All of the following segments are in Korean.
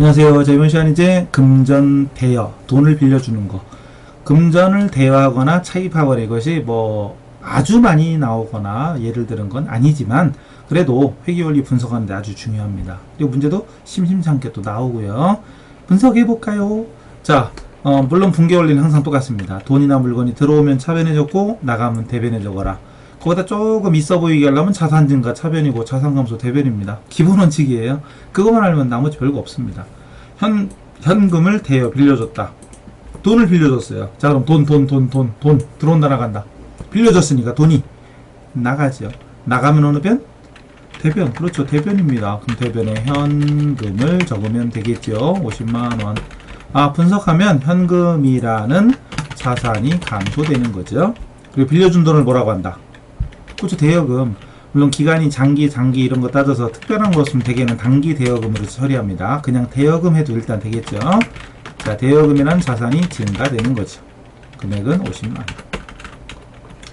안녕하세요. 자, 이번 시간 이제 금전 대여, 돈을 빌려주는 거. 금전을 대여하거나 차입하거나 이것이 뭐 아주 많이 나오거나 예를 들은 건 아니지만 그래도 회계원리 분석하는데 아주 중요합니다. 그리고 문제도 심심찮게 또 나오고요. 분석해 볼까요? 자, 어, 물론 분계 원리는 항상 똑같습니다. 돈이나 물건이 들어오면 차변에 적고 나가면 대변에 적어라. 거기다 조금 있어 보이게 하려면 자산 증가 차변이고 자산 감소 대변입니다. 기본 원칙이에요. 그것만 알면 나머지 별거 없습니다. 현 현금을 대여 빌려줬다. 돈을 빌려줬어요. 자 그럼 돈 돈 돈 돈 돈 들어온다 나간다. 빌려줬으니까 돈이 나가죠. 나가면 어느 변? 대변 그렇죠 대변입니다. 그럼 대변에 현금을 적으면 되겠죠. 50만 원. 아 분석하면 현금이라는 자산이 감소되는 거죠. 그리고 빌려준 돈을 뭐라고 한다? 그렇죠 대여금. 물론 기간이 장기, 장기 이런 거 따져서 특별한 것으면 대개는 단기 대여금으로 처리합니다. 그냥 대여금 해도 일단 되겠죠. 자, 대여금이란 자산이 증가되는 거죠. 금액은 50만 원.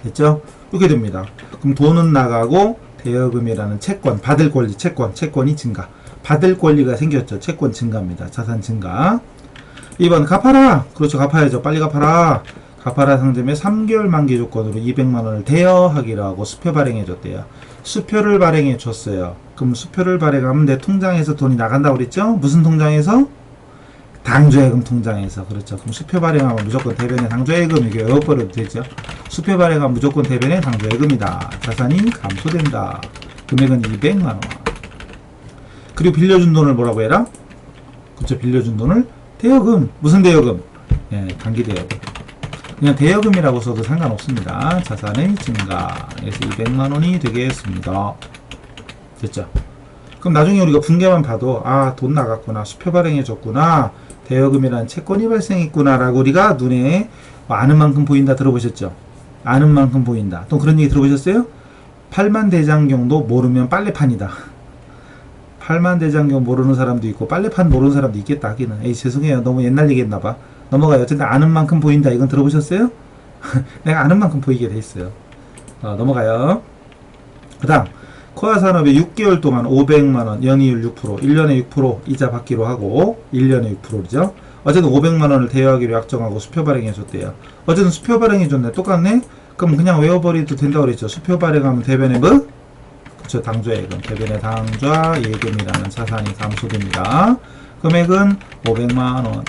됐죠? 이렇게 됩니다. 그럼 돈은 나가고 대여금이라는 채권, 받을 권리, 채권, 채권이 증가. 받을 권리가 생겼죠. 채권 증가입니다. 자산 증가. 2번 갚아라. 그렇죠. 갚아야죠. 빨리 갚아라. 갚아라 상점에 3개월 만기 조건으로 200만 원을 대여하기로 하고 수표 발행해 줬대요. 수표를 발행해 줬어요. 그럼 수표를 발행하면 내 통장에서 돈이 나간다고 그랬죠? 무슨 통장에서? 당조예금 통장에서 그렇죠. 그럼 수표 발행하면 무조건 대변에 당조예금 이게 외워버려도 되죠. 수표 발행하면 무조건 대변에 당조예금이다. 자산이 감소된다. 금액은 200만 원. 그리고 빌려준 돈을 뭐라고 해라? 그렇죠. 빌려준 돈을 대여금. 무슨 대여금? 예, 단기 대여금. 그냥 대여금이라고 써도 상관없습니다. 자산의 증가. 그래서 200만 원이 되겠습니다. 됐죠? 그럼 나중에 우리가 분개만 봐도 아 돈 나갔구나 수표 발행해줬구나 대여금이라는 채권이 발생했구나 라고 우리가 눈에 아는 만큼 보인다 들어보셨죠? 아는 만큼 보인다. 또 그런 얘기 들어보셨어요? 팔만대장경도 모르면 빨래판이다. 팔만대장경 모르는 사람도 있고 빨래판 모르는 사람도 있겠다 하기는. 에이 죄송해요. 너무 옛날 얘기했나봐. 넘어가요. 어쨌든 아는 만큼 보인다. 이건 들어보셨어요? 내가 아는 만큼 보이게 돼 있어요. 어, 넘어가요. 그 다음 코아 산업에 6개월 동안 500만원 연이율 6% 1년에 6% 이자 받기로 하고 1년에 6%죠 어쨌든 500만원을 대여하기로 약정하고 수표 발행해 줬대요 어쨌든 수표 발행해 줬네 똑같네 그럼 그냥 외워버리도 된다고 그랬죠 수표 발행하면 대변에 뭐? 그쵸 당좌 예금 대변에 당좌 예금이라는 자산이 감소됩니다 금액은 500만원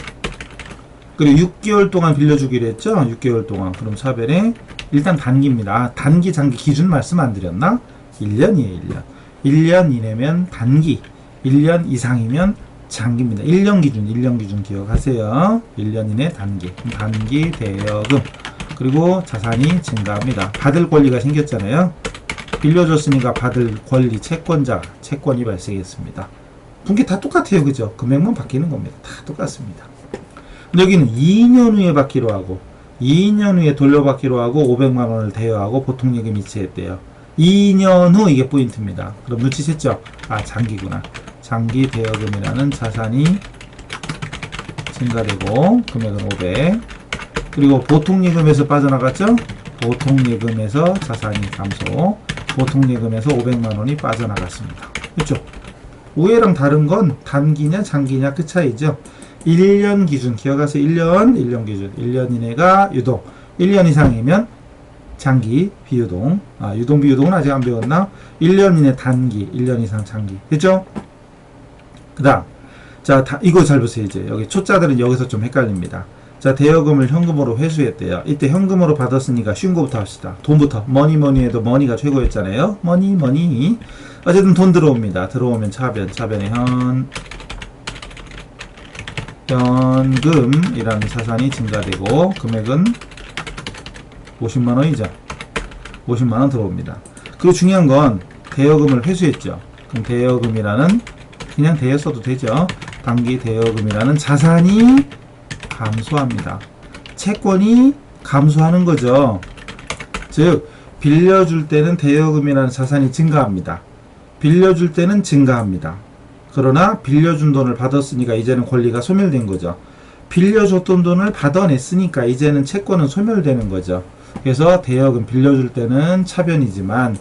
그리고 6개월 동안 빌려주기로 했죠 6개월 동안 그럼 차변에 일단 단기입니다 아, 단기 장기 기준 말씀 안 드렸나? 1년이에요, 1년. 1년 이내면 단기, 1년 이상이면 장기입니다. 1년 기준, 1년 기준 기억하세요. 1년 이내 단기, 단기 대여금. 그리고 자산이 증가합니다. 받을 권리가 생겼잖아요. 빌려줬으니까 받을 권리, 채권자, 채권이 발생했습니다. 분기 다 똑같아요. 그죠? 금액만 바뀌는 겁니다. 다 똑같습니다. 여기는 2년 후에 받기로 하고, 2년 후에 돌려받기로 하고, 500만원을 대여하고, 보통예금 이체했대요. 2년 후 이게 포인트입니다. 그럼 눈치챘죠? 아 장기구나. 장기 대여금이라는 자산이 증가되고 금액은 500 그리고 보통예금에서 빠져나갔죠? 보통예금에서 자산이 감소 보통예금에서 500만원이 빠져나갔습니다. 그렇죠? 오해랑 다른 건 단기냐 장기냐 그 차이죠. 1년 기준 기억하세요. 1년 1년 기준 1년 이내가 유동 1년 이상이면 장기, 비유동. 아, 유동, 비유동은 아직 안 배웠나? 1년 이내 단기, 1년 이상 장기. 됐죠? 그 다음. 자, 다, 이거 잘 보세요, 이제. 여기 초짜들은 여기서 좀 헷갈립니다. 자, 대여금을 현금으로 회수했대요. 이때 현금으로 받았으니까 쉬운 거부터 합시다. 돈부터. 머니 머니 해도 머니가 최고였잖아요. 머니 머니. 어쨌든 돈 들어옵니다. 들어오면 차변, 차변에 현, 현금이라는 자산이 증가되고, 금액은 50만원이죠. 50만원 들어옵니다. 그리고 중요한 건 대여금을 회수했죠. 그럼 대여금이라는 그냥 대여 써도 되죠. 단기 대여금이라는 자산이 감소합니다. 채권이 감소하는 거죠. 즉 빌려줄 때는 대여금이라는 자산이 증가합니다. 빌려줄 때는 증가합니다. 그러나 빌려준 돈을 받았으니까 이제는 권리가 소멸된 거죠. 빌려줬던 돈을 받아냈으니까 이제는 채권은 소멸되는 거죠. 그래서 대여금 빌려줄 때는 차변이지만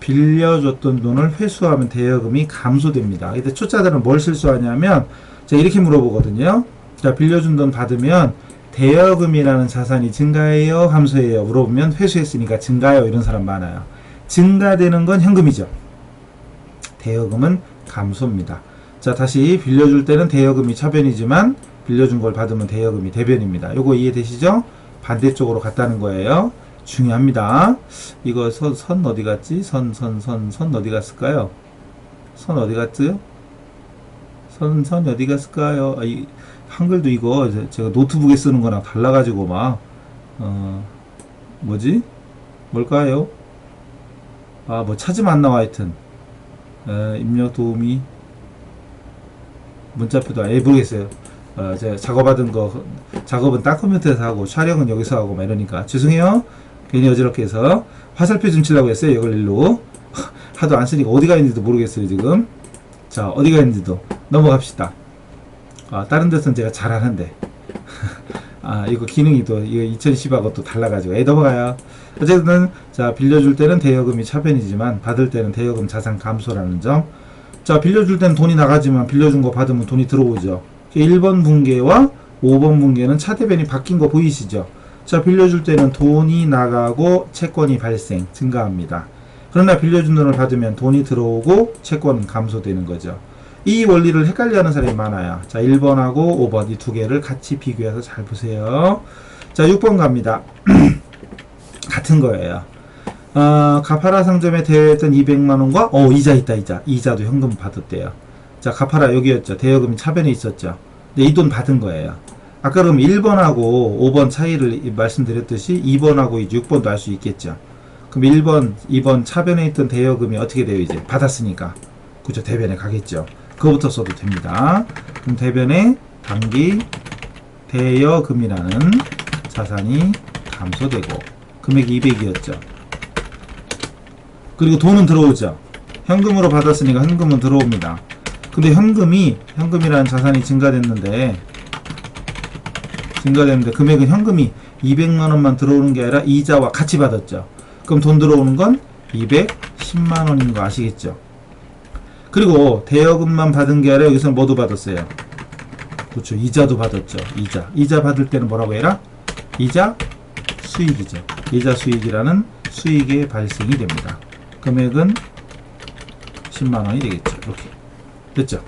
빌려줬던 돈을 회수하면 대여금이 감소됩니다. 근데 초짜들은 뭘 실수하냐면 자, 이렇게 물어보거든요. 자, 빌려준 돈 받으면 대여금이라는 자산이 증가해요, 감소해요? 물어보면 회수했으니까 증가요. 이런 사람 많아요. 증가되는 건 현금이죠. 대여금은 감소입니다. 자, 다시 빌려줄 때는 대여금이 차변이지만 빌려준 걸 받으면 대여금이 대변입니다. 요거 이해되시죠? 반대쪽으로 갔다는 거예요. 중요합니다. 이거 선, 선 어디 갔지? 선, 선, 선, 선 어디 갔을까요? 선 어디 갔지요? 선, 선 어디 갔을까요? 아, 이, 한글도 이거 제- 제가 노트북에 쓰는 거랑 달라가지고 막, 어, 뭐지? 뭘까요? 아, 뭐 찾으면 안 나와, 하여튼. 에, 입력 도우미. 문자표도, 에, 모르겠어요. 어, 제가 작업하던 거, 작업은 딴 컴퓨터에서 하고, 촬영은 여기서 하고, 막 이러니까. 죄송해요. 괜히 어지럽게 해서. 화살표 좀 치려고 했어요, 이걸 일로. 하도 안 쓰니까 어디가 있는지도 모르겠어요, 지금. 자, 어디가 있는지도. 넘어갑시다. 아, 다른 데서는 제가 잘하는데. 아, 이거 기능이 또, 이거 2010하고 또 달라가지고. 에, 넘어가요. 어쨌든, 자, 빌려줄 때는 대여금이 차변이지만, 받을 때는 대여금 자산 감소라는 점. 자, 빌려줄 때는 돈이 나가지만, 빌려준 거 받으면 돈이 들어오죠. 1번 분계와 5번 분계는 차대변이 바뀐 거 보이시죠? 자, 빌려줄 때는 돈이 나가고 채권이 발생, 증가합니다. 그러나 빌려준 돈을 받으면 돈이 들어오고 채권은 감소되는 거죠. 이 원리를 헷갈려하는 사람이 많아요. 자, 1번하고 5번 이 두 개를 같이 비교해서 잘 보세요. 자, 6번 갑니다. 같은 거예요. 어, 가파라 상점에 대여했던 200만원과, 어, 이자 있다, 이자. 이자도 현금 받았대요. 자, 가파라 여기였죠. 대여금이 차변에 있었죠. 근데 이 돈 받은 거예요. 아까 그럼 1번하고 5번 차이를 이- 말씀드렸듯이 2번하고 이제 6번도 알 수 있겠죠. 그럼 1번, 2번 차변에 있던 대여금이 어떻게 돼요, 이제? 받았으니까. 그죠, 대변에 가겠죠. 그거부터 써도 됩니다. 그럼 대변에 단기 대여금이라는 자산이 감소되고, 금액이 200이었죠. 그리고 돈은 들어오죠. 현금으로 받았으니까 현금은 들어옵니다. 근데 현금이, 현금이라는 자산이 증가됐는데, 증가됐는데 금액은 현금이 200만 원만 들어오는 게 아니라 이자와 같이 받았죠. 그럼 돈 들어오는 건 210만 원인 거 아시겠죠? 그리고 대여금만 받은 게 아니라 여기서는 뭐도 받았어요. 그렇죠. 이자도 받았죠. 이자. 이자 받을 때는 뭐라고 해라? 이자 수익이죠. 이자 수익이라는 수익의 발생이 됩니다. 금액은 10만 원이 되겠죠. 이렇게. 됐죠?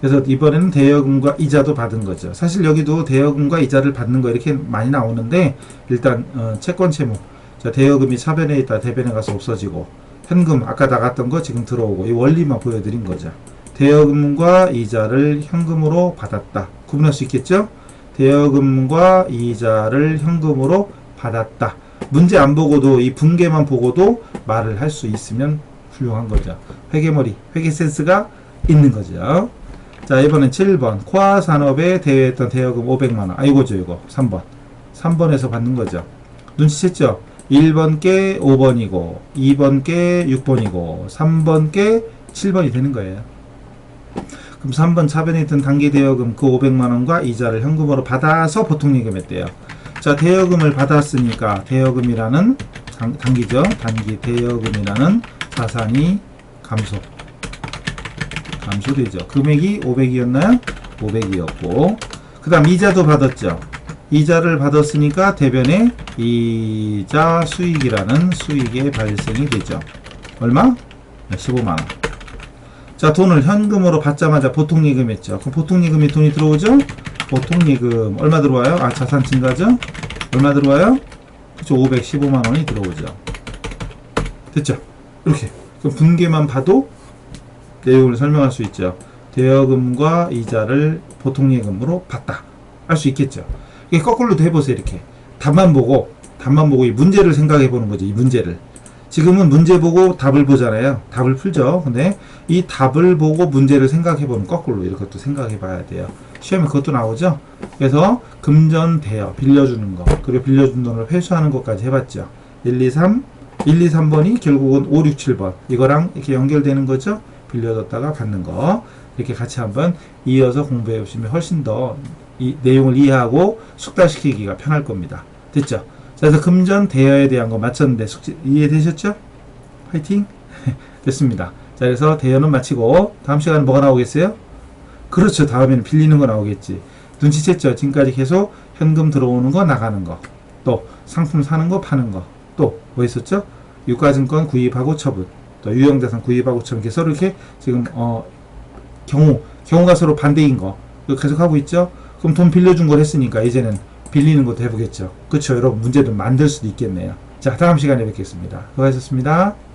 그래서 이번에는 대여금과 이자도 받은 거죠. 사실 여기도 대여금과 이자를 받는 거 이렇게 많이 나오는데 일단 어, 채권 채무 자 대여금이 차변에 있다 대변에 가서 없어지고 현금 아까 나갔던 거 지금 들어오고 이 원리만 보여드린 거죠. 대여금과 이자를 현금으로 받았다. 구분할 수 있겠죠? 대여금과 이자를 현금으로 받았다. 문제 안 보고도 이 분계만 보고도 말을 할 수 있으면 훌륭한 거죠. 회계머리, 회계 센스가 있는 거죠. 자, 이번엔 7번. 코아 산업에 대여했던 대여금 500만원. 아, 이거죠, 이거. 3번. 3번에서 받는 거죠. 눈치챘죠? 1번 께 5번이고, 2번 께 6번이고, 3번 께 7번이 되는 거예요. 그럼 3번 차변에 있던 단기 대여금 그 500만원과 이자를 현금으로 받아서 보통 예금했대요. 자, 대여금을 받았으니까 대여금이라는 단, 단기죠. 단기 대여금이라는 자산이 감소. 감소되죠. 금액이 500이었나요? 500이었고 그 다음 이자도 받았죠. 이자를 받았으니까 대변에 이자 수익이라는 수익의 발생이 되죠. 얼마? 네, 15만원. 자 돈을 현금으로 받자마자 보통예금 했죠. 그럼 보통예금이 돈이 들어오죠? 보통 예금 얼마 들어와요? 아 자산 증가죠? 얼마 들어와요? 그쵸 515만 원이 들어오죠. 됐죠? 이렇게 그럼 분계만 봐도 내용을 설명할 수 있죠. 대여금과 이자를 보통 예금으로 받다. 할 수 있겠죠. 거꾸로도 해보세요. 이렇게. 답만 보고, 답만 보고 이 문제를 생각해 보는 거죠. 이 문제를. 지금은 문제 보고 답을 보잖아요. 답을 풀죠. 근데 이 답을 보고 문제를 생각해 보는 거꾸로 이렇게 생각해 봐야 돼요. 시험에 그것도 나오죠. 그래서 금전 대여, 빌려주는 거, 그리고 빌려준 돈을 회수하는 것까지 해봤죠. 1, 2, 3, 1, 2, 3번이 결국은 5, 6, 7번. 이거랑 이렇게 연결되는 거죠. 빌려줬다가 받는 거. 이렇게 같이 한번 이어서 공부해 보시면 훨씬 더 이 내용을 이해하고 숙달시키기가 편할 겁니다. 됐죠? 자, 그래서 금전 대여에 대한 거 맞췄는데 숙제 이해되셨죠? 화이팅! 됐습니다. 자, 그래서 대여는 마치고 다음 시간에 뭐가 나오겠어요? 그렇죠. 다음에는 빌리는 거 나오겠지. 눈치챘죠. 지금까지 계속 현금 들어오는 거 나가는 거. 또 상품 사는 거 파는 거. 또 뭐 있었죠? 유가증권 구입하고 처분. 또 유형자산 구입하고 처분. 이렇게 서로 이렇게 지금 어 경우 경우가 서로 반대인 거. 계속 하고 있죠? 그럼 돈 빌려준 걸 했으니까 이제는 빌리는 것도 해보겠죠. 그렇죠. 여러분 문제도 만들 수도 있겠네요. 자 다음 시간에 뵙겠습니다. 수고하셨습니다.